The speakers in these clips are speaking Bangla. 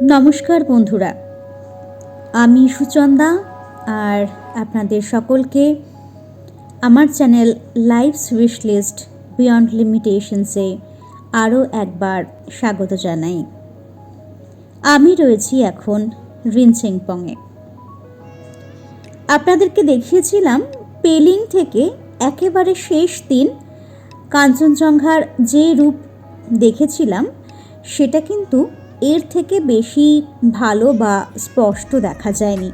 নমস্কার বন্ধুরা। আমি সুচন্দা আর আপনাদের সকলকে আমার channel life wish list beyond লিমিটেশনসে আরও একবার স্বাগত জানাই। আমি রয়েছি এখন রিনচেংপংয়ে। আপনাদেরকে দেখিয়েছিলাম পেলিং থেকে একেবারে শেষ দিন কাঞ্চনজঙ্ঘার যে রূপ দেখেছিলাম, সেটা কিন্তু এর থেকে বেশি ভালো বা স্পষ্ট দেখা যায়নি।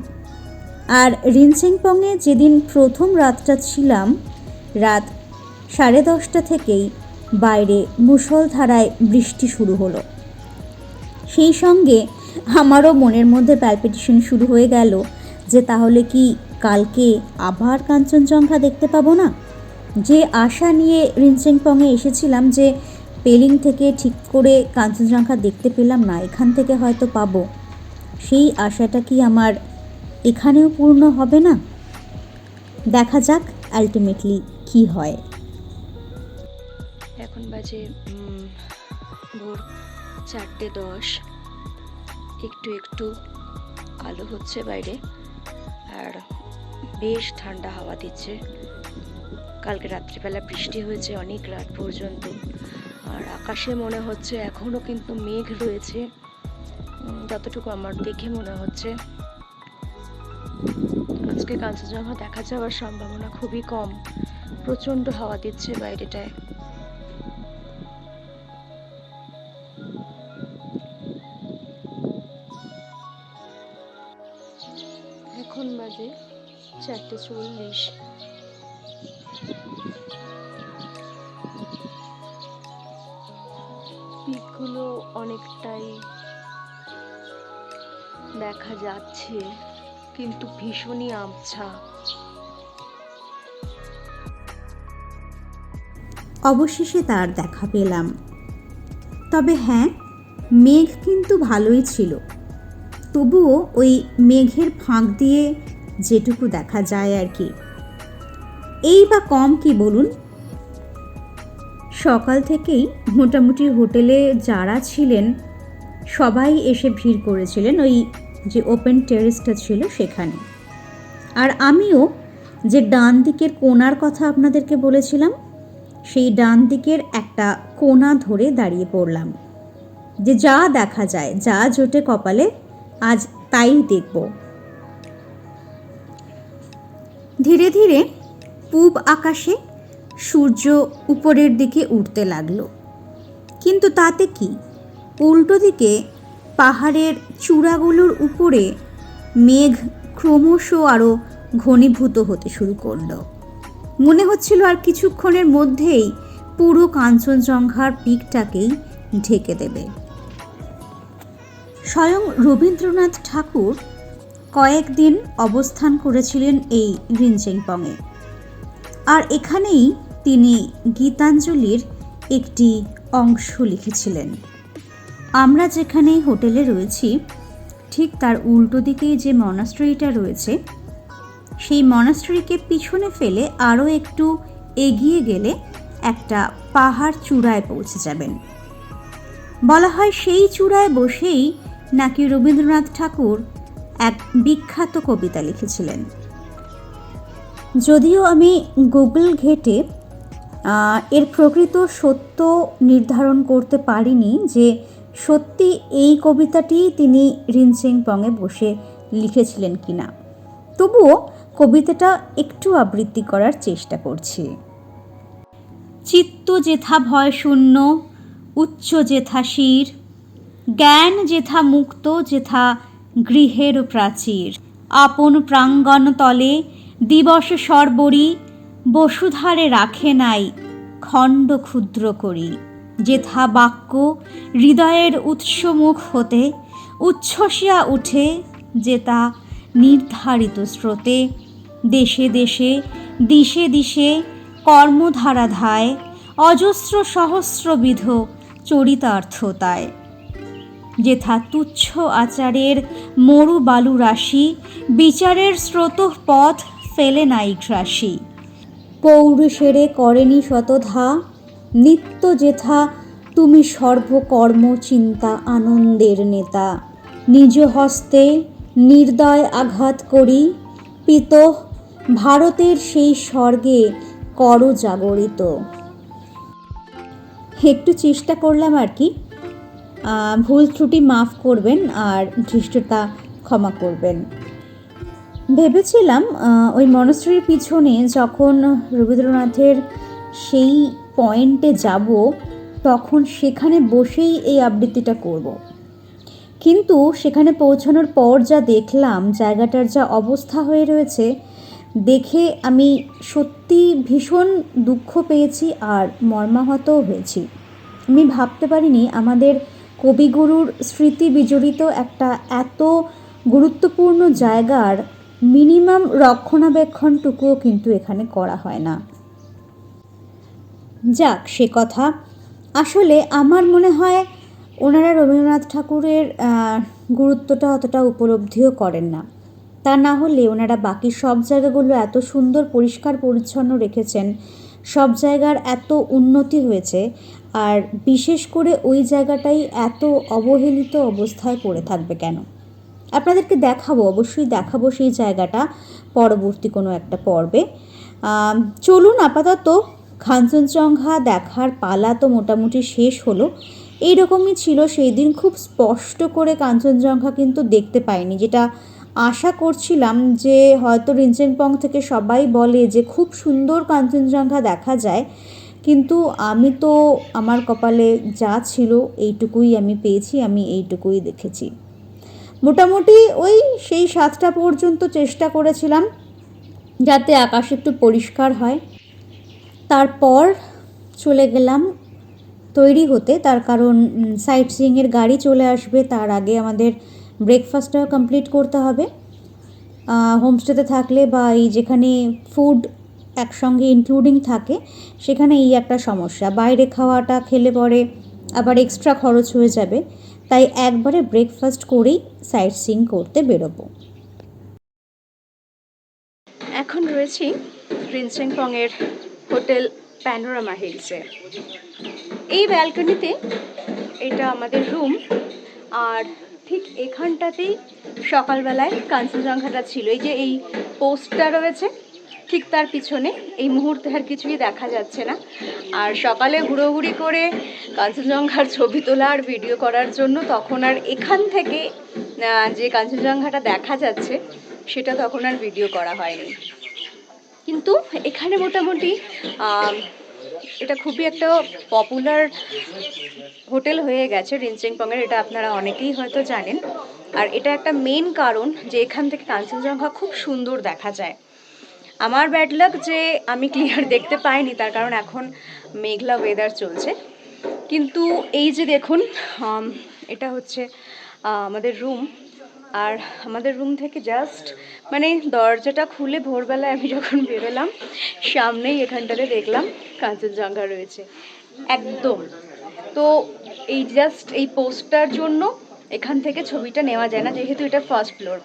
আর রিনসেংপংয়ে যেদিন প্রথম রাতটা ছিলাম, রাত সাড়ে দশটা থেকেই বাইরে মুষলধারায় বৃষ্টি শুরু হলো। সেই সঙ্গে আমারও মনের মধ্যে প্যালপিটেশন শুরু হয়ে গেল যে তাহলে কি কালকে আবার কাঞ্চনজঙ্ঘা দেখতে পাবো না? যে আশা নিয়ে রিনসেংপংয়ে এসেছিলাম যে পেলিং থেকে ঠিক করে কাঞ্চনজঙ্ঘা দেখতে পেলাম না, এখান থেকে হয়তো পাবো। সেই আশাটা কি আমার এখানেও পূর্ণ হবে না? দেখা যাক আলটিমেটলি কি হয়। এখন বাজে ভোর চারটে দশ। একটু একটু আলো হচ্ছে বাইরে, আর বেশ ঠান্ডা হাওয়া দিচ্ছে। কালকে রাত্রিবেলা বৃষ্টি হয়েছে অনেক রাত পর্যন্ত। আর আকাশে মনে হচ্ছে এখনও কিন্তু মেঘ রয়েছে। যতটুকু আমার দেখে মনে হচ্ছে। আজকে কাঞ্চনজঙ্ঘা দেখা যাওয়ার সম্ভাবনা খুবই কম। প্রচণ্ড হাওয়া দিচ্ছে বাইরেটায়। এখন বাজে চারটে চল্লিশ। অনেকটাই দেখা যাচ্ছে, কিন্তু ভীষণই আবছা। অবশেষে তার দেখা পেলাম। তবে হ্যাঁ মেঘ কিন্তু ভালোই ছিল। তবুও ওই মেঘের ফাঁক দিয়ে যেটুকু দেখা যায় আর কি। এই বা কম কি বলুন? সকাল থেকেই মোটামুটি হোটেলে যারা ছিলেন, সবাই এসে ভিড় করেছিলেন ওই যে ওপেন টেরেসটা ছিল সেখানে। আর আমিও যে ডান দিকের কোনার কথা আপনাদেরকে বলেছিলাম, সেই ডান দিকের একটা কোনা ধরে দাঁড়িয়ে পড়লাম। যে যা দেখা যায়, যা জোটে কপালে, আজ তাই দেখব। ধীরে ধীরে পূব আকাশে সূর্য উপরের দিকে উঠতে লাগল। কিন্তু তাতে কি? উল্টো দিকে পাহাড়ের চূড়াগুলোর উপরে মেঘ ক্রমশ আরও ঘনীভূত হতে শুরু করল। মনে হচ্ছিল আর কিছুক্ষণের মধ্যেই পুরো কাঞ্চনজঙ্ঘার পিকটাকেই ঢেকে দেবে। স্বয়ং রবীন্দ্রনাথ ঠাকুর কয়েকদিন অবস্থান করেছিলেন এই রিনচেংপংয়ে। আর এখানেই তিনি গীতাঞ্জলির একটি অংশ লিখেছিলেন। আমরা যেখানে হোটেলে রয়েছি, ঠিক তার উল্টো দিকেই যে মনাস্ট্রিটা রয়েছে, সেই মনাস্ট্রিকে পিছনে ফেলে আরও একটু এগিয়ে গেলে একটা পাহাড় চূড়ায় পৌঁছে যাবেন। বলা হয় সেই চূড়ায় বসেই নাকি রবীন্দ্রনাথ ঠাকুর এক বিখ্যাত কবিতা লিখেছিলেন। যদিও আমি গুগল ঘেটে এর প্রকৃত সত্য নির্ধারণ করতে পারিনি যে সত্যি এই কবিতাটি তিনি রিনসেংপংয়ে বসে লিখেছিলেন কিনা। তবুও কবিতাটা একটু আবৃত্তি করার চেষ্টা করছি। চিত্ত যেথা ভয় শূন্য, উচ্চ যেথা শির, জ্ঞান যেথা মুক্ত, যেথা গৃহের প্রাচীর। আপন প্রাঙ্গণ তলে দিবস সর্বরি, বসুধারে রাখে নাই খণ্ড ক্ষুদ্র করি। যেথা বাক্য হৃদয়ের উৎসমুখ হতে, উচ্ছ্বসিয়া উঠে যেতা নির্ধারিত স্রোতে, দেশে দেশে, দিশে দিশে কর্মধারাধায়, অজস্র সহস্রবিধ চরিতার্থতায়। যেথা তুচ্ছ আচারের মরু বালু রাশি বিচারের স্রোত পথ ফেলে নাই গ্রাসী। পৌরুষেরে করেনি শতধা, নিত্য যেথা তুমি সর্বকর্ম চিন্তা আনন্দের নেতা। নিজ হস্তে নির্দয় আঘাত করি, পিত ভারতের সেই স্বর্গে কর জাগরিত। একটু চেষ্টা করলাম আর কি। ভুল ত্রুটি মাফ করবেন আর ধৃষ্টতা ক্ষমা করবেন। ভেবেছিলাম ওই মনস্ট্রির পিছনে যখন রবীন্দ্রনাথের সেই পয়েন্টে যাব, তখন সেখানে বসেই এই আবৃত্তিটা করব। কিন্তু সেখানে পৌঁছানোর পর যা দেখলাম, জায়গাটার যা অবস্থা হয়ে রয়েছে, দেখে আমি সত্যি ভীষণ দুঃখ পেয়েছি আর মর্মাহতও হয়েছি আমি ভাবতে পারিনি আমাদের কবিগুরুর স্মৃতি বিজড়িত একটা এত গুরুত্বপূর্ণ জায়গার মিনিমাম রক্ষণাবেক্ষণটুকুও কিন্তু এখানে করা হয় না। যাক, সে কথা। আসলে আমার মনে হয় ওনারা রবীন্দ্রনাথ ঠাকুরের গুরুত্বটা অতটা উপলব্ধিও করেন না। তা না হলে ওনারা বাকি সব জায়গাগুলো এত সুন্দর, পরিষ্কার, পরিচ্ছন্ন রেখেছেন, সব জায়গার এত উন্নতি হয়েছে, আর বিশেষ করে ওই জায়গাটাই এত অবহেলিত অবস্থায় পড়ে থাকবে কেন? আপনাদেরকে দেখাবো, অবশ্যই দেখাবো সেই জায়গাটা পরবর্তী কোনো একটা পর্বে। চলুন আপাতত কাঞ্চনজঙ্ঘা দেখার পালা তো মোটামুটি শেষ হলো। এইরকমই ছিল সেই দিন, খুব স্পষ্ট করে কাঞ্চনজঙ্ঘা কিন্তু দেখতে পাইনি, যেটা আশা করছিলাম যে হয়তো রিনচেনপং থেকে সবাই বলে যে খুব সুন্দর কাঞ্চনজঙ্ঘা দেখা যায়, কিন্তু আমি তো আমার কপালে যা ছিল এইটুকুই আমি পেয়েছি, আমি এইটুকুই দেখেছি। মোটামুটি ওই সেই সাতটা পর্যন্ত চেষ্টা করেছিলাম যাতে আকাশ একটু পরিষ্কার হয়। তারপর চলে গেলাম তৈরি হতে। তার কারণ সাইট সিইংয়ের গাড়ি চলে আসবে, তার আগে আমাদের ব্রেকফাস্টটাও কমপ্লিট করতে হবে। হোমস্টেতে থাকলে বা এই যেখানে ফুড একসঙ্গে ইনক্লুডিং থাকে, সেখানে এই একটা সমস্যা। বাইরে খাওয়াটা খেলে পরে আবার এক্সট্রা খরচ হয়ে যাবে। তাই একবারে ব্রেকফাস্ট করেই সাইট সিং করতে বেরোবো। এখন রয়েছি রিনসেংপংয়ের হোটেল প্যানোরামা হিলসে। এই ব্যালকনিতে এটা আমাদের রুম, আর ঠিক এখানটাতেই সকালবেলায় কাঞ্চনজঙ্ঘাটা ছিল। এই যে এই পোস্টটা রয়েছে ঠিক তার পিছনে। এই মুহূর্তে আর কিছুই দেখা যাচ্ছে না। আর সকালে হুড়োহুড়ি করে কাঞ্চনজঙ্ঘার ছবি তোলা আর ভিডিও করার জন্য তখন আর এখান থেকে যে কাঞ্চনজঙ্ঘাটা দেখা যাচ্ছে, সেটা তখন আর ভিডিও করা হয়নি। কিন্তু এখানে মোটামুটি এটা খুবই একটা পপুলার হোটেল হয়ে গেছে রিনচেংপংয়ের, এটা আপনারা অনেকেই হয়তো জানেন। আর এটা একটা মেন কারণ যে এখান থেকে কাঞ্চনজঙ্ঘা খুব সুন্দর দেখা যায়। আমার ব্যাড লাক যে আমি ক্লিয়ার দেখতে পাইনি, তার কারণ এখন মেঘলা ওয়েদার চলছে। কিন্তু এই যে দেখুন এটা হচ্ছে আমাদের রুম আর আমাদের রুম থেকে জাস্ট মানে দরজাটা খুলে ভোরবেলায় আমি যখন বেরোলাম, সামনেই এখানটাতে দেখলাম কাঞ্চনজঙ্ঘা রয়েছে। একদম। তো এই জাস্ট এই পোস্টটার জন্য এখান থেকে ছবিটা নেওয়া যায় না, যেহেতু এটা ফার্স্ট ফ্লোর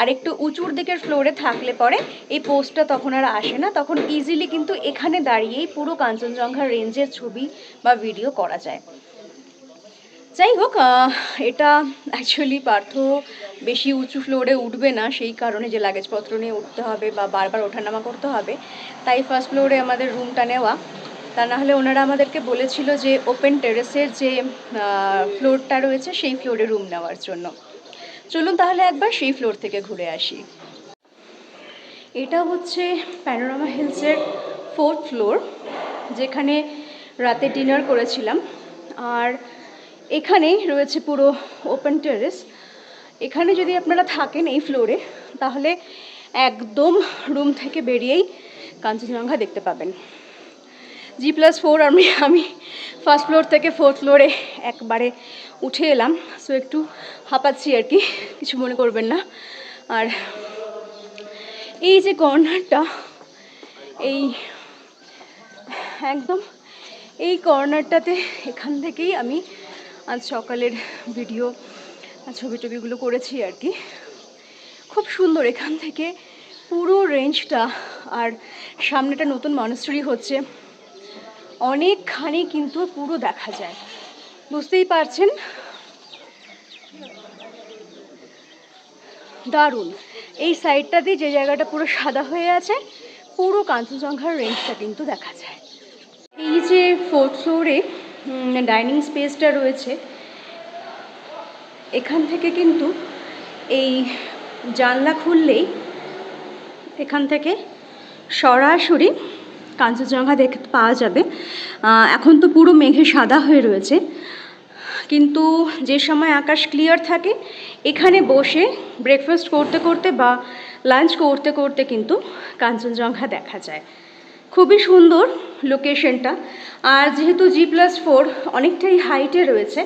আর একটু উঁচুর দিকের ফ্লোরে থাকলে পরে এই পোস্টটা তখন আর আসে না। তখন ইজিলি কিন্তু এখানে দাঁড়িয়েই পুরো কাঞ্চনজঙ্ঘা রেঞ্জের ছবি বা ভিডিও করা যায়। যাই হোক এটা অ্যাকচুয়ালি পার্থ বেশি উঁচু ফ্লোরে উঠবে না। সেই কারণে যে লাগেজপত্র নিয়ে উঠতে হবে বা বারবার ওঠানামা করতে হবে, তাই ফার্স্ট ফ্লোরে আমাদের রুমটা নেওয়া। তা নাহলে ওনারা আমাদেরকে বলেছিল যে ওপেন টেরেসের যে ফ্লোরটা রয়েছে, সেই ফ্লোরে রুম নেওয়ার জন্য। চলুন তাহলে একবার সেই ফ্লোর থেকে ঘুরে আসি। এটা হচ্ছে প্যানোরামা হিলসের ফোর্থ ফ্লোর যেখানে রাতে ডিনার করেছিলাম। আর এখানেই রয়েছে পুরো ওপেন টেরেস এখানে যদি আপনারা থাকেন এই ফ্লোরে তাহলে একদম রুম থেকে বেরিয়েই কাঞ্চনজঙ্ঘা দেখতে পাবেন। জি প্লাস ফোর আমি আমি ফার্স্ট ফ্লোর থেকে ফোর্থ ফ্লোরে একবারে উঠে এলাম। সো একটু হাঁপাচ্ছি আর কি, কিছু মনে করবেন না। আর এই যে কর্নারটা এই একদম এই কর্নারটাতে এখান থেকেই আমি আজ সকালের ভিডিও ছবি টবিগুলো করেছি আর কি। খুব সুন্দর এখান থেকে পুরো রেঞ্জটা আর সামনেটা নতুন মানুষটি হচ্ছে। অনেকখানি কিন্তু পুরো দেখা যায়। বুঝতেই পারছেন? দারুণ। এই সাইডটা দিয়ে যে জায়গাটা পুরো সাদা হয়ে আছে, পুরো কাঞ্চনজঙ্ঘার রেঞ্জটা কিন্তু দেখা যায়। এই যে ফোর্থ ফ্লোরে ডাইনিং স্পেসটা রয়েছে, এখান থেকে কিন্তু এই জানলা খুললেই এখান থেকে সরাসরি কাঞ্চনজঙ্ঘা দেখতে পাওয়া যাবে। এখন তো পুরো মেঘে সাদা হয়ে রয়েছে। কিন্তু যে সময় আকাশ ক্লিয়ার থাকে, এখানে বসে ব্রেকফাস্ট করতে করতে বা লাঞ্চ করতে করতে কিন্তু কাঞ্চনজঙ্ঘা দেখা যায়। খুবই সুন্দর লোকেশনটা আর যেহেতু জি প্লাস ফোর অনেকটাই হাইটে রয়েছে,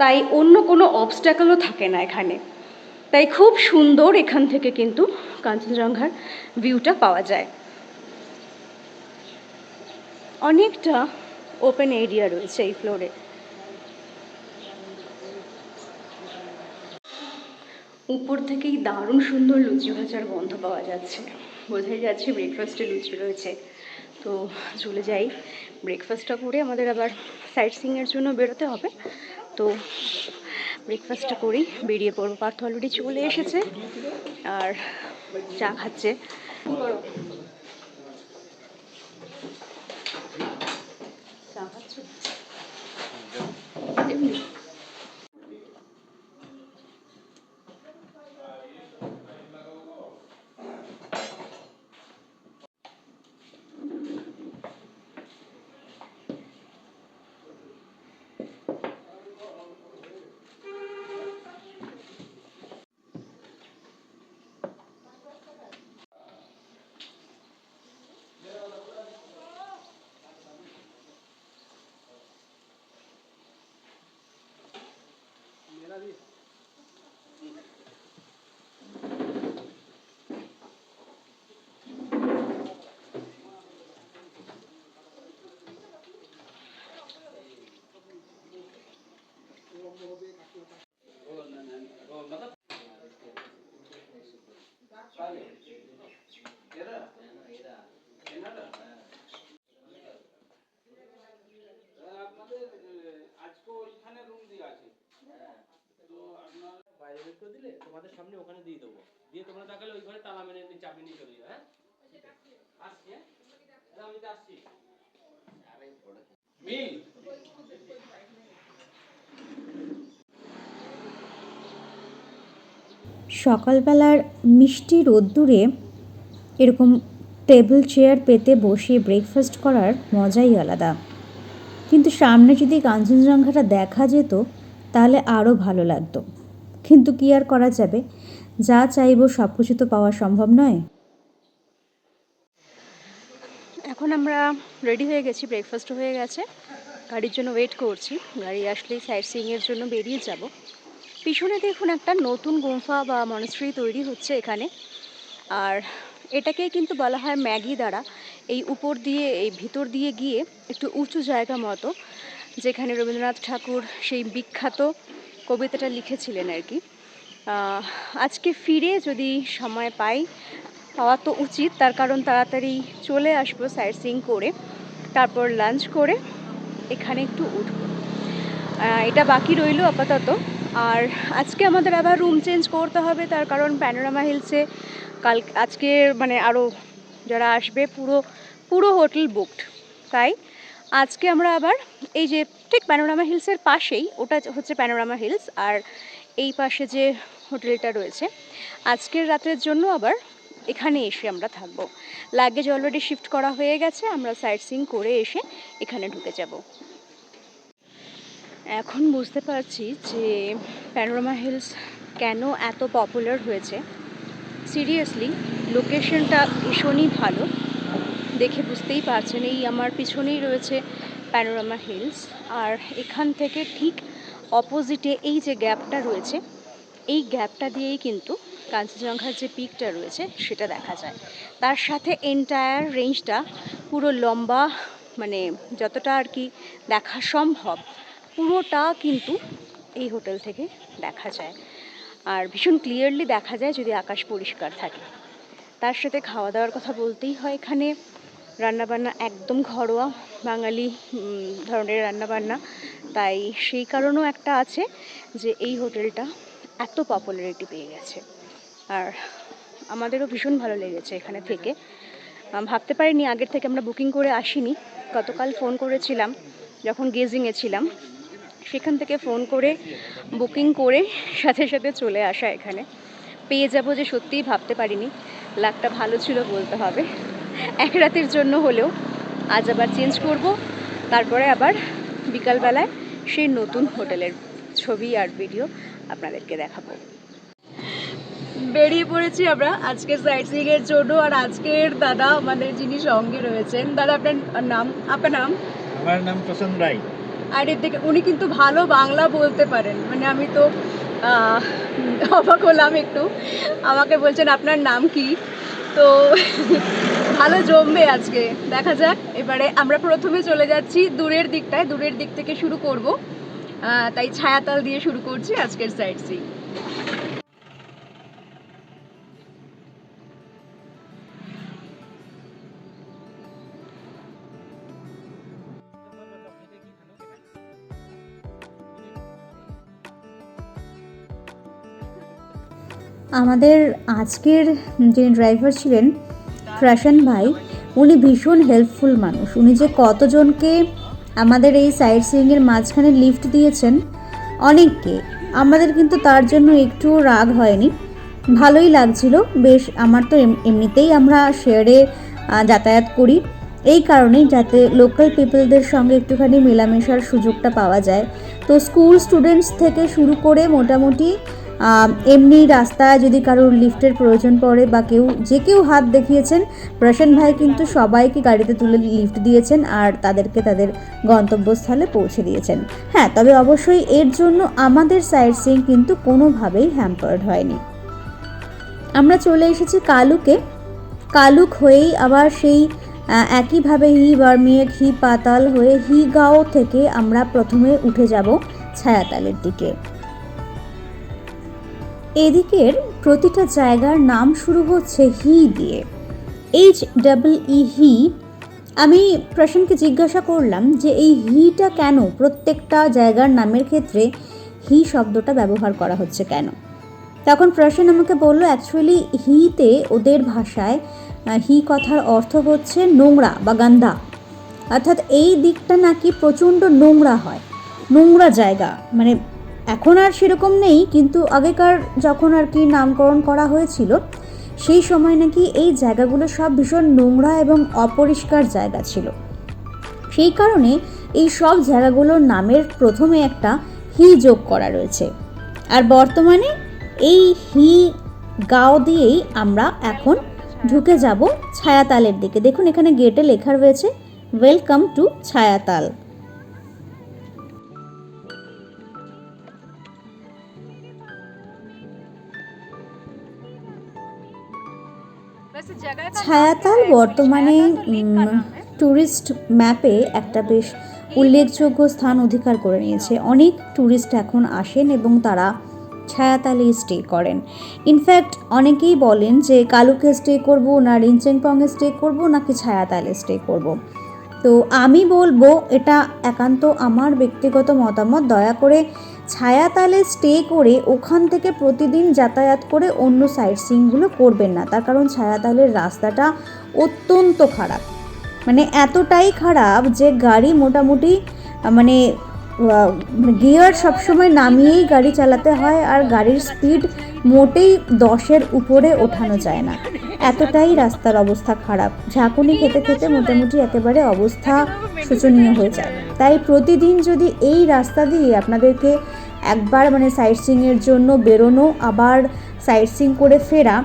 তাই অন্য কোনো অবস্ট্যাকলও থাকে না এখানে। তাই খুব সুন্দর এখান থেকে কিন্তু কাঞ্চনজঙ্ঘার ভিউটা পাওয়া যায়। অনেকটা ওপেন এরিয়া রয়েছে এই ফ্লোরে উপর থেকেই দারুণ সুন্দর লুচি ভাজার গন্ধ পাওয়া যাচ্ছে। বোঝাই যাচ্ছে ব্রেকফাস্টে লুচি রয়েছে। তো চলে যাই। ব্রেকফাস্টটা করে আমাদের আবার সাইট সিংয়ের জন্য বেরোতে হবে। তো ব্রেকফাস্টটা করেই বেরিয়ে পড়ব। পার্থ অলরেডি চলে এসেছে। আর চা খাচ্ছে চা খাচ্ছো এমনি আপনাদের আজকে ওইখানে রুম দিয়ে আছে তো আপনার বাইরে বের করে দিলে তোমাদের সামনে ওখানে দিয়ে দেবো দিয়ে তোমরা দেখালে ওই ঘরে যাবে হ্যাঁ? আসছি হ্যাঁ? আমি আসছি। মিল। সকালবেলার মিষ্টি রোদ্দুরে এরকম টেবিল চেয়ার পেতে বসে ব্রেকফাস্ট করার মজাই আলাদা। কিন্তু সামনে যদি কাঞ্চনজঙ্ঘাটা দেখা যেত, তাহলে আরও ভালো লাগতো। কিন্তু কি আর করা যাবে? যা চাইব সব কিছু তো পাওয়া সম্ভব নয়। এখন আমরা রেডি হয়ে গেছি ব্রেকফাস্ট হয়ে গেছে। গাড়ির জন্য ওয়েট করছি। গাড়ি আসলেই সাইট সিইংয়ের জন্য বেরিয়ে যাব। পিছনে দেখুন একটা নতুন গুম্ফা বা মনস্ট্রি তৈরি হচ্ছে এখানে। আর এটাকে কিন্তু বলা হয় ম্যাগি দ্বারা। এই উপর দিয়ে, এই ভিতর দিয়ে গিয়ে একটু উঁচু জায়গা মতো, যেখানে রবীন্দ্রনাথ ঠাকুর সেই বিখ্যাত কবিতাটা লিখেছিলেন আর কি। আজকে ফিরে যদি সময় পাই, পাওয়া তো উচিত। তার কারণ তাড়াতাড়ি চলে আসব সাইট সিং করে, তারপর লাঞ্চ করে এখানে একটু উঠবো। এটা বাকি রইল আপাতত। আর আজকে আমাদের আবার রুম চেঞ্জ করতে হবে, তার কারণ প্যানোরামা হিলসে কাল, আজকে মানে আরও যারা আসবে, পুরো পুরো হোটেল বুকড তাই আজকে আমরা আবার এই যে ঠিক প্যানোরামা হিলসের পাশেই, ওটা হচ্ছে প্যানোরামা হিলস আর এই পাশে যে হোটেলটা রয়েছে। আজকের রাতের জন্য আবার এখানে এসে আমরা থাকব। লাগেজ অলরেডি শিফট করা হয়ে গেছে, আমরা সাইট সিং করে এসে এখানে ঢুকে যাব। এখন বুঝতে পারছি যে প্যানোরামা হিলস কেন এত পপুলার হয়েছে। সিরিয়াসলি লোকেশনটা ভীষণই ভালো। দেখে বুঝতেই পারছেন, এই আমার পিছনেই রয়েছে প্যানোরামা হিলস আর এখান থেকে ঠিক অপোজিটে এই যে গ্যাপটা রয়েছে এই গ্যাপটা দিয়েই কিন্তু কাঞ্চনজঙ্ঘার যে পিকটা রয়েছে সেটা দেখা যায়। তার সাথে এন্টায়ার রেঞ্জটা পুরো লম্বা মানে যতটা আর কি দেখা সম্ভব, পুরোটা কিন্তু এই হোটেল থেকে দেখা যায়। আর ভীষণ ক্লিয়ারলি দেখা যায় যদি আকাশ পরিষ্কার থাকে। তার সাথে খাওয়া দাওয়ার কথা বলতেই হয় এখানে। রান্নাবান্না একদম ঘরোয়া, বাঙালি ধরনের রান্নাবান্না। তাই সেই কারণেও একটা আছে যে এই হোটেলটা এত পপুলারিটি পেয়ে গেছে। আর আমাদেরও ভীষণ ভালো লেগেছে এখানে থেকে। ভাবতে পারিনি আগের থেকে আমরা বুকিং করে আসিনি। গতকাল ফোন করেছিলাম, যখন গেজিংয়ে ছিলাম। সেখান থেকে ফোন করে বুকিং করে সাথে সাথে চলে আসা এখানে। পেয়ে যাব যে সত্যিই ভাবতে পারিনি। লাকটা ভালো ছিল বলতে হবে। এক রাতের জন্য হলেও আজ আবার চেঞ্জ করব। তারপরে আবার বিকালবেলায় সেই নতুন হোটেলের ছবি আর ভিডিও আপনাদেরকে দেখাবো। বেরিয়ে পড়েছি আমরা আজকের সাইট সিইং এর জন্য আর আজকের দাদা আমাদের যিনি সঙ্গে রয়েছেন দাদা আপনার নাম আপনার নাম? আমার নাম প্রসন্ন রায়। আর এর থেকে উনি কিন্তু ভালো বাংলা বলতে পারেন মানে আমি তো অবাক হলাম একটু। আমাকে বলছেন আপনার নাম কি? তো ভালো জমবে আজকে। দেখা যাক এবারে আমরা প্রথমে চলে যাচ্ছি দূরের দিকটায় দূরের দিক থেকে শুরু করব। তাই ছায়াতাল দিয়ে শুরু করছি আজকের সাইট সিং আমাদের আজকের যিনি ড্রাইভার ছিলেন প্রশান্ত ভাই, উনি ভীষণ হেল্পফুল মানুষ। উনি যে কতজনকে আমাদের এই সাইড সিইংয়ের মাঝখানে লিফট দিয়েছেন অনেককে। আমাদের কিন্তু তার জন্য একটু রাগ হয়নি। ভালোই লাগছিল। বেশ, আমার তো এম- এমনিতেই আমরা শেয়ারে যাতায়াত করি। এই কারণেই যাতে লোকাল পিপলদের সঙ্গে একটুখানি মেলামেশার সুযোগটা পাওয়া যায়। তো স্কুল স্টুডেন্টস থেকে শুরু করে মোটামুটি এমনি রাস্তায় যদি কারোর লিফটের প্রয়োজন পড়ে বা কেউ, যে কেউ হাত দেখিয়েছেন, প্রসেন ভাই কিন্তু সবাইকে গাড়িতে তুলে লিফট দিয়েছেন আর তাদেরকে তাদের গন্তব্যস্থলে পৌঁছে দিয়েছেন। হ্যাঁ তবে অবশ্যই এর জন্য আমাদের সাইড সিং কিন্তু কোনোভাবেই হ্যাম্পার্ড হয়নি। আমরা চলে এসেছি কালুকে। কালুক হয়েই আবার সেই একইভাবে হি বার্মিয়েক, হি পাতাল হয়ে হি গাঁও থেকে আমরা প্রথমে উঠে যাব ছায়াতালের দিকে। এদিকের প্রতিটা জায়গার নাম শুরু হচ্ছে হি দিয়ে। এইচ ডাবল ই হি আমি প্রশান্তকে জিজ্ঞাসা করলাম যে এই হিটা কেন, প্রত্যেকটা জায়গার নামের ক্ষেত্রে হি শব্দটা ব্যবহার করা হচ্ছে কেন? তখন প্রশান্ত আমাকে বলল অ্যাকচুয়ালি হিতে ওদের ভাষায় হি কথার অর্থ হচ্ছে নোংরা বা গান্ধা। অর্থাৎ এই দিকটা নাকি প্রচণ্ড নোংরা হয়। নোংরা জায়গা মানে এখন আর সেরকম নেই, কিন্তু আগেকার যখন আর কি নামকরণ করা হয়েছিল, সেই সময় নাকি এই জায়গাগুলো সব ভীষণ নোংরা এবং অপরিষ্কার জায়গা ছিল। সেই কারণে এই সব জায়গাগুলোর নামের প্রথমে একটা হি যোগ করা রয়েছে। আর বর্তমানে এই হি গাঁও দিয়েই আমরা এখন ঢুকে যাব ছায়াতালের দিকে। দেখুন, এখানে গেটে লেখা রয়েছে ওয়েলকাম টু ছায়াতাল। ছায়াতাল বর্তমানে ট্যুরিস্ট ম্যাপে একটা বেশ উল্লেখযোগ্য স্থান অধিকার করে নিয়েছে। অনেক ট্যুরিস্ট এখন আসেন এবং তারা ছায়াতালে স্টে করেন। ইনফ্যাক্ট অনেকেই বলেন যে কালুকে স্টে করব না রিনচেংপংয়ে স্টে করব নাকি ছায়াতালে স্টে করব। তো আমি বলব, এটা একান্ত আমার ব্যক্তিগত মতামত। দয়া করে ছায়াতালে স্টে করে ওখান থেকে প্রতিদিন যাতায়াত করে অন্য সাইট সিনগুলো করবেন না। তার কারণ ছায়াতালের রাস্তাটা অত্যন্ত খারাপ। মানে এতটাই খারাপ যে গাড়ি মোটামুটি মানে গিয়ার সবসময় নামিয়েই গাড়ি চালাতে হয় আর গাড়ির স্পিড মোটেই দশের উপরে ওঠানো যায় না। এতটাই রাস্তার অবস্থা খারাপ। ঝাঁকুনি খেতে খেতে মোটামুটি একেবারে অবস্থা শোচনীয় হয়ে যায়। তাই প্রতিদিন যদি এই রাস্তা দিয়ে আপনাদেরকে একবার মানে সাইট সিংয়ের জন্য বেরোনো, আবার সাইট সিং করে ফেরা,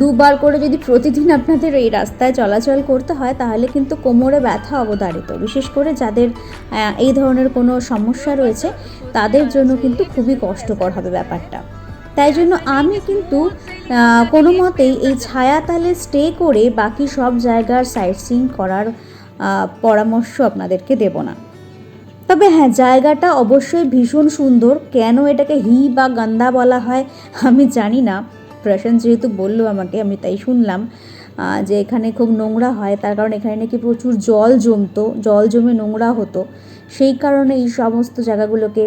দুবার করে যদি প্রতিদিন আপনাদের এই রাস্তায় চলাচল করতে হয়, তাহলে কিন্তু কোমরে ব্যথা অবধারিত। বিশেষ করে যাদের এই ধরনের কোনো সমস্যা রয়েছে, তাদের জন্য কিন্তু খুবই কষ্টকর হবে ব্যাপারটা। তাই জন্য আমি কিন্তু কোনো মতেই এই ছায়াতালে স্টে করে বাকি সব জায়গার সাইট সিং করার পরামর্শ আপনাদেরকে দেব না। তবে হ্যাঁ জায়গাটা অবশ্যই ভীষণ সুন্দর। কেন এটাকে হি বা গান্দা বলা হয়, আমি জানি না। প্রশান্ত যেহেতু বলল আমাকে, আমি তাই শুনলাম যে এখানে খুব নোংরা হয়। তার কারণ এখানে নাকি প্রচুর জল জমতো, জল জমে নোংরা হতো। সেই কারণে এই সমস্ত জায়গাগুলোকে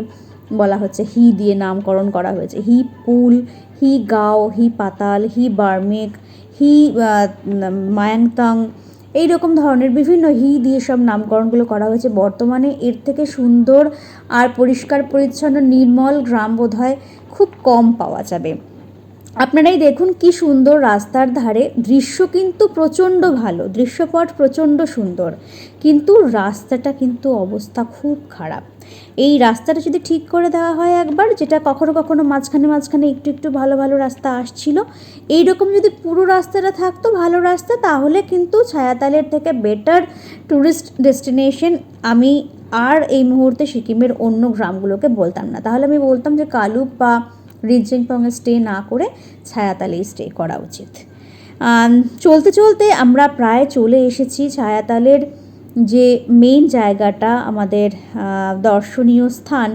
বলা হচ্ছে, হি দিয়ে নামকরণ করা হয়েছে। হি পুল, হি গাও, হি পাতাল, হি বার্মেক, হি মায়াংতাং, এই রকম ধরনের বিভিন্ন হি দিয়ে সব নামকরণগুলো করা হয়েছে। বর্তমানে এর থেকে সুন্দর আর পরিষ্কার পরিচ্ছন্ন নির্মল গ্রাম বোধহয় খুব কম পাওয়া যাবে। আপনারাই দেখুন কি সুন্দর রাস্তার ধারে। দৃশ্য কিন্তু প্রচণ্ড ভালো, দৃশ্যপট প্রচণ্ড সুন্দর। কিন্তু রাস্তাটা কিন্তু অবস্থা খুব খারাপ। এই রাস্তাটা যদি ঠিক করে দেওয়া হয় একবার, যেটা কখনো কখনো মাঝখানে মাঝখানে একটু একটু ভালো ভালো রাস্তা আসছিল এই রকম যদি পুরো রাস্তাটা থাকতো ভালো রাস্তা, তাহলে কিন্তু ছায়াতালের থেকে বেটার ট্যুরিস্ট ডেস্টিনেশন আমি আর এই মুহূর্তে সিকিমের অন্য গ্রামগুলোকে বলতাম না। তাহলে আমি বলতাম যে কালুপ বা রিনচেংপংয়ে স্টে না করে ছায়াতালেই স্টে করা উচিত। চলতে চলতে আমরা প্রায় চলে এসেছি ছায়াতালের যে মেইন জায়গাটা আমাদের দর্শনীয় স্থান,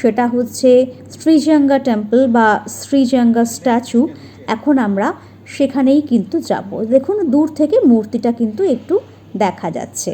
সেটা হচ্ছে শ্রীজাঙ্গা টেম্পল বা শ্রীজাঙ্গা স্ট্যাচু এখন আমরা সেখানেই কিন্তু যাব। দেখুন, দূর থেকে মূর্তিটা কিন্তু একটু দেখা যাচ্ছে।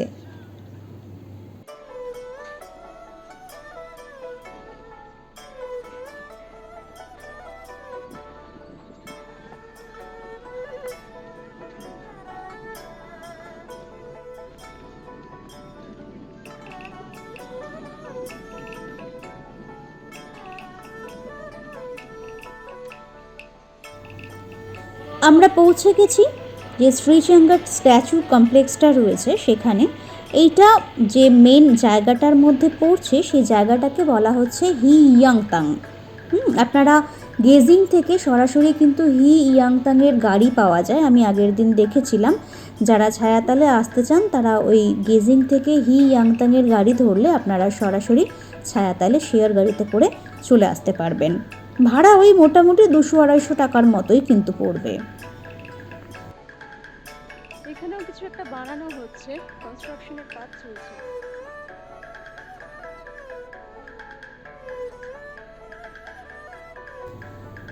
আমরা পৌঁছে গেছি যে শ্রীচঙ্গার স্ট্যাচু কমপ্লেক্সটা রয়েছে সেখানে। এইটা যে মেন জায়গাটার মধ্যে পড়ছে, সেই জায়গাটাকে বলা হচ্ছে হি ইয়াংতাং হুম, আপনারা গেজিং থেকে সরাসরি কিন্তু হি ইয়াংতাংয়ের গাড়ি পাওয়া যায়। আমি আগের দিন দেখেছিলাম। যারা ছায়াতালে আসতে চান, তারা ওই গেজিং থেকে হি ইয়াংতাংয়ের গাড়ি ধরলে আপনারা সরাসরি ছায়াতালে শেয়ার গাড়িতে করে চলে আসতে পারবেন। ভাড়া ওই মোটামুটি দুশো আড়াইশো টাকার মতোই কিন্তু পড়বে। হচ্ছে কনস্ট্রাকশনের কাজ চলছে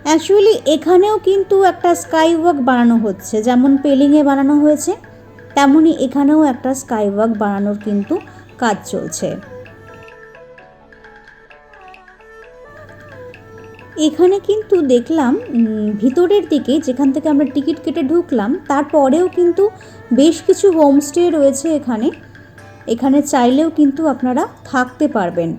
অ্যাকচুয়ালি এখানেও কিন্তু একটা স্কাই ওয়াক বানানো হচ্ছে। যেমন পেলিংয়ে বানানো হয়েছে তেমনই এখানেও একটা স্কাই ওয়াক বানানোর কিন্তু কাজ চলছে। এখানে কিন্তু দেখলাম ভিতরের দিকে যেখান থেকে আমরা টিকিট কেটে ঢুকলাম, তারপরেও কিন্তু বেশ কিছু হোমস্টে রয়েছে এখানে। এখানে চাইলেও কিন্তু আপনারা থাকতে পারবেন।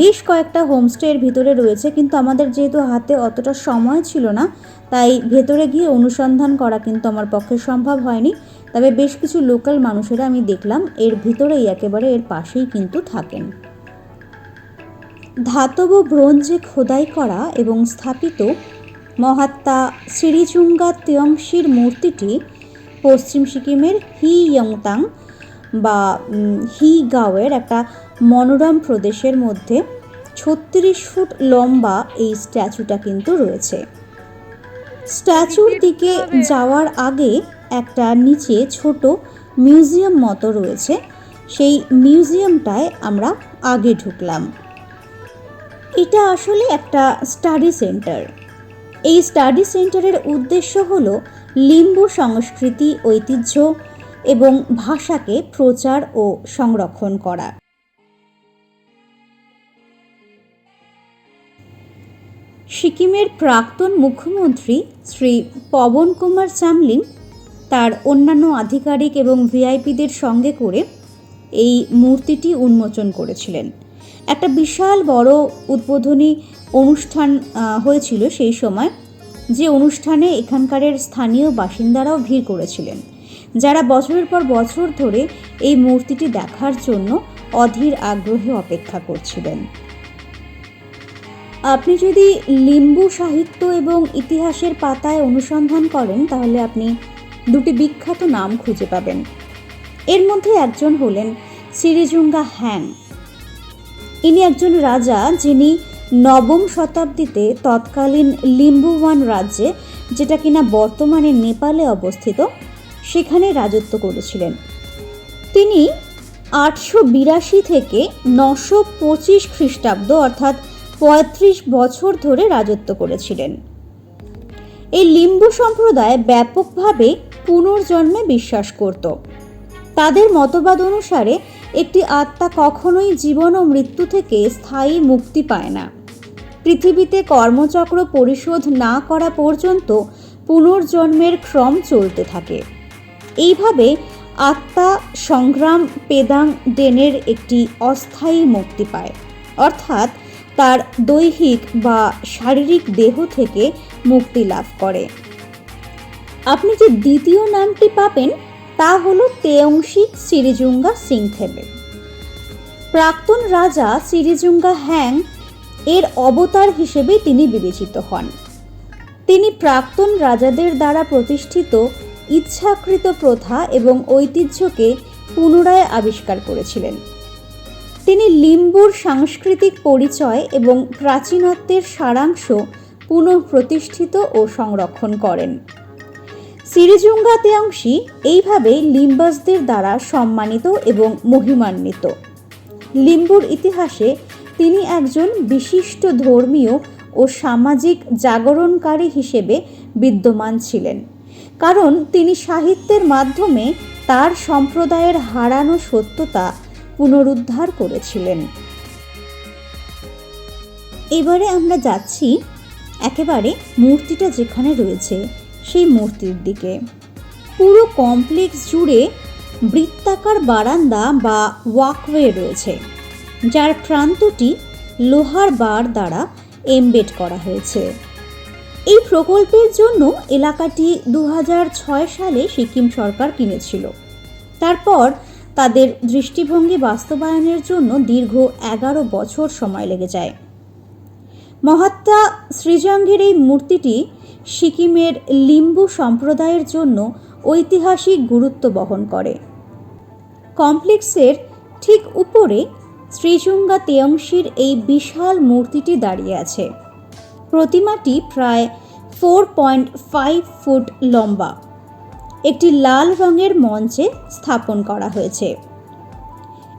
বেশ কয়েকটা হোমস্টের ভিতরে রয়েছে, কিন্তু আমাদের যেহেতু হাতে অতটা সময় ছিল না, তাই ভেতরে গিয়ে অনুসন্ধান করা কিন্তু আমার পক্ষে সম্ভব হয়নি। তবে বেশ কিছু লোকাল মানুষেরা আমি দেখলাম, এর ভিতরেই একেবারে এর পাশেই কিন্তু থাকেন। ধাতব ব্রোঞ্জে খোদাই করা এবং স্থাপিত মহাত্মা শ্রীচুঙ্গা তিয়ংশির মূর্তিটি পশ্চিম সিকিমের হি ইয়ংতাং বা হি গাঁওয়ের একটা মনোরম প্রদেশের মধ্যে ছত্রিশ ফুট লম্বা এই স্ট্যাচুটা কিন্তু রয়েছে। স্ট্যাচুর দিকে যাওয়ার আগে একটা নিচে ছোট মিউজিয়াম মতো রয়েছে। সেই মিউজিয়ামটায় আমরা আগে ঢুকলাম। এটা আসলে একটা স্টাডি সেন্টার। এই স্টাডি সেন্টারের উদ্দেশ্য হল লিম্বু সংস্কৃতি, ঐতিহ্য এবং ভাষাকে প্রচার ও সংরক্ষণ করা। সিকিমের প্রাক্তন মুখ্যমন্ত্রী শ্রী পবন কুমার চামলিং তার অন্যান্য আধিকারিক এবং ভিআইপিদের সঙ্গে করে এই মূর্তিটি উন্মোচন করেছিলেন। একটা বিশাল বড় উদ্বোধনী অনুষ্ঠান হয়েছিল সেই সময়, যে অনুষ্ঠানে এখানকারের স্থানীয় বাসিন্দারাও ভিড় করেছিলেন। যারা বছরের পর বছর ধরে এই মূর্তিটি দেখার জন্য অধীর আগ্রহে অপেক্ষা করছিলেন। আপনি যদি লিম্বু সাহিত্য এবং ইতিহাসের পাতায় অনুসন্ধান করেন, তাহলে আপনি দুটি বিখ্যাত নাম খুঁজে পাবেন। এর মধ্যে একজন হলেন সিরিজুঙ্গা হ্যাং ইনি একজন রাজা যিনি নবম শতাব্দীতে তৎকালীন লিম্বুওয়ান রাজ্যে, যেটা কিনা বর্তমানে নেপালে অবস্থিত, সেখানে রাজত্ব করেছিলেন। তিনি আটশো বিরাশি থেকে নশো পঁচিশ খ্রিস্টাব্দ, অর্থাৎ পঁয়ত্রিশ বছর ধরে রাজত্ব করেছিলেন। এই লিম্বু সম্প্রদায় ব্যাপকভাবে পুনর্জন্মে বিশ্বাস করত। তাদের মতবাদ অনুসারে, একটি আত্মা কখনোই জীবন ও মৃত্যু থেকে স্থায়ী মুক্তি পায় না। পৃথিবীতে কর্মচক্র পরিশোধ না করা পর্যন্ত পুনর্জন্মের ক্রম চলতে থাকে। এইভাবে আত্মা সংগ্রাম পেদাং ডেনের একটি অস্থায়ী মুক্তি পায়। অর্থাৎ তার দৈহিক বা শারীরিক দেহ থেকে মুক্তি লাভ করে। আপনি যে দ্বিতীয় নামটি পাবেন তা হলো তেয়ংশী সিরিজুঙ্গা সিংথেবে। প্রাক্তন রাজা সিরিজুঙ্গা হ্যাং এর অবতার হিসেবে তিনি বিবেচিত হন। তিনি প্রাক্তন রাজাদের দ্বারা প্রতিষ্ঠিত ইচ্ছাকৃত প্রথা এবং ঐতিহ্যকে পুনরায় আবিষ্কার করেছিলেন। তিনি লিম্বুর সাংস্কৃতিক পরিচয় এবং প্রাচীনত্বের সারাংশ পুনঃপ্রতিষ্ঠিত ও সংরক্ষণ করেন। সিরিজুঙ্গা তেয়ংশী এইভাবে লিম্বাসদের দ্বারা সম্মানিত এবং মহিমান্বিত। লিম্বুর ইতিহাসে তিনি একজন বিশিষ্ট ধর্মীয় ও সামাজিক জাগরণকারী হিসেবে বিদ্যমান ছিলেন। কারণ তিনি সাহিত্যের মাধ্যমে তার সম্প্রদায়ের হারানো সত্যতা পুনরুদ্ধার করেছিলেন। এবারে আমরা যাচ্ছি একেবারে মূর্তিটা যেখানে রয়েছে। সেই মূর্তির দিকে। পুরো কমপ্লেক্স জুড়ে বৃত্তাকার বারান্দা বা ওয়াকওয়ে রয়েছে, যার প্রান্তটি লোহার বার দ্বারা এমবেড করা হয়েছে। এই প্রকল্পের জন্য এলাকাটি দু হাজার ছয় সালে সিকিম সরকার কিনেছিল। তারপর তাদের দৃষ্টিভঙ্গি বাস্তবায়নের জন্য দীর্ঘ এগারো বছর সময় লেগে যায়। মহাত্মা শ্রীজঙ্গের এই মূর্তিটি সিকিমের লিম্বু সম্প্রদায়ের জন্য ঐতিহাসিক গুরুত্ব বহন করে। কমপ্লেক্সের ঠিক উপরে শ্রীজুঙ্গা তেয়ংশীর এই বিশাল মূর্তিটি দাঁড়িয়ে আছে। প্রতিমাটি প্রায় ফোর পয়েন্ট ফাইভ ফুট লম্বা। একটি লাল রঙের মঞ্চে স্থাপন করা হয়েছে।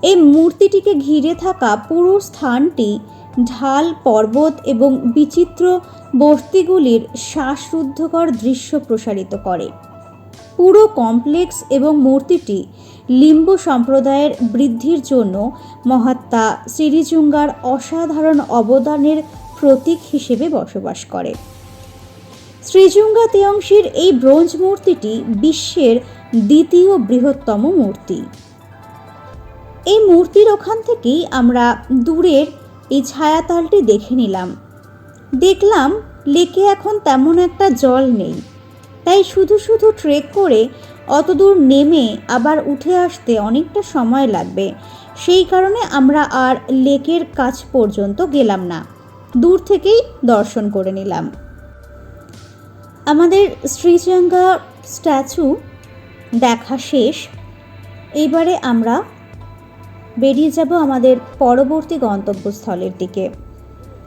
এই মূর্তিটিকে ঘিরে থাকা পুরো স্থানটি ঢাল, পর্বত এবং বিচিত্র বস্তিগুলির শ্বাসরুদ্ধকর দৃশ্য প্রসারিত করে। পুরো কমপ্লেক্স এবং মূর্তিটি লিম্ব সম্প্রদায়ের বৃদ্ধির জন্য মহাত্মা শ্রীজুঙ্গার অসাধারণ অবদানের প্রতীক হিসেবে বসবাস করে। শ্রীজুঙ্গা তেয়ংশীর এই ব্রোঞ্জ মূর্তিটি বিশ্বের দ্বিতীয় বৃহত্তম মূর্তি। এই মূর্তির ওখান থেকেই আমরা দূরের এই ছায়াতলটি দেখে নিলাম। দেখলাম লেকে এখন তেমন একটা জল নেই। তাই শুধু শুধু ট্রেক করে অত দূর নেমে আবার উঠে আসতে অনেকটা সময় লাগবে। সেই কারণে আমরা আর লেকের কাছ পর্যন্ত গেলাম না। দূর থেকেই দর্শন করে নিলাম। আমাদের শ্রীজঙ্গা স্ট্যাচু দেখা শেষ। এবারে আমরা বেরিয়ে যাব আমাদের পরবর্তী গন্তব্যস্থলের দিকে।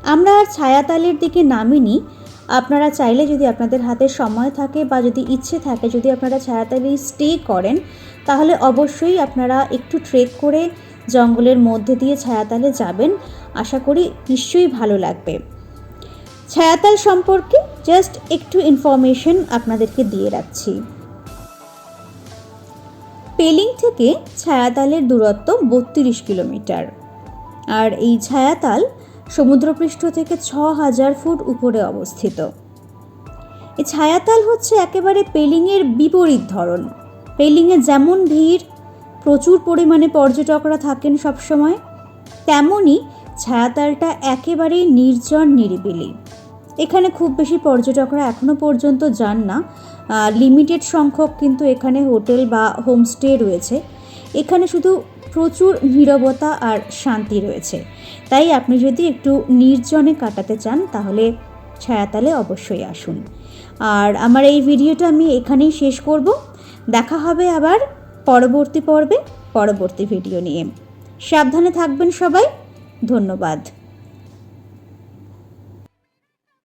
আমরা আর ছায়াতালের দিকে নামিনি। আপনারা চাইলে যদি আপনাদের হাতে সময় থাকে বা যদি ইচ্ছে থাকে যদি আপনারা ছায়াতালি স্টে করেন, তাহলে অবশ্যই আপনারা একটু ট্রেক করে জঙ্গলের মধ্যে দিয়ে ছায়াতালে যাবেন। আশা করি নিশ্চয়ই ভালো লাগবে। ছায়াতাল সম্পর্কে জাস্ট একটু ইনফরমেশন আপনাদেরকে দিয়ে রাখছি। পেলিং থেকে ছায়াতালের দূরত্ব বত্রিশ কিলোমিটার। আর এই ছায়াতাল সমুদ্রপৃষ্ঠ থেকে ছ হাজার ফুট উপরে অবস্থিত। এই ছায়াতাল হচ্ছে একেবারে পেলিংয়ের বিপরীত ধরন। পেলিংয়ে যেমন ভিড়, প্রচুর পরিমাণে পর্যটকরা থাকেন সবসময়, তেমনই ছায়াতালটা একেবারেই নির্জন নিরিবিলি। এখানে খুব বেশি পর্যটকরা এখনও পর্যন্ত যান না। লিমিটেড সংখ্যক কিন্তু এখানে হোটেল বা হোমস্টে রয়েছে। এখানে শুধু প্রচুর নীরবতা আর শান্তি রয়েছে। তাই আপনি যদি একটু নির্জনে কাটাতে চান, তাহলে ছায়াতালে অবশ্যই আসুন। আর আমার এই ভিডিওটা আমি এখানেই শেষ করব। দেখা হবে আবার পরবর্তী পর্বে, পরবর্তী ভিডিও নিয়ে। সাবধানে থাকবেন সবাই। ধন্যবাদ।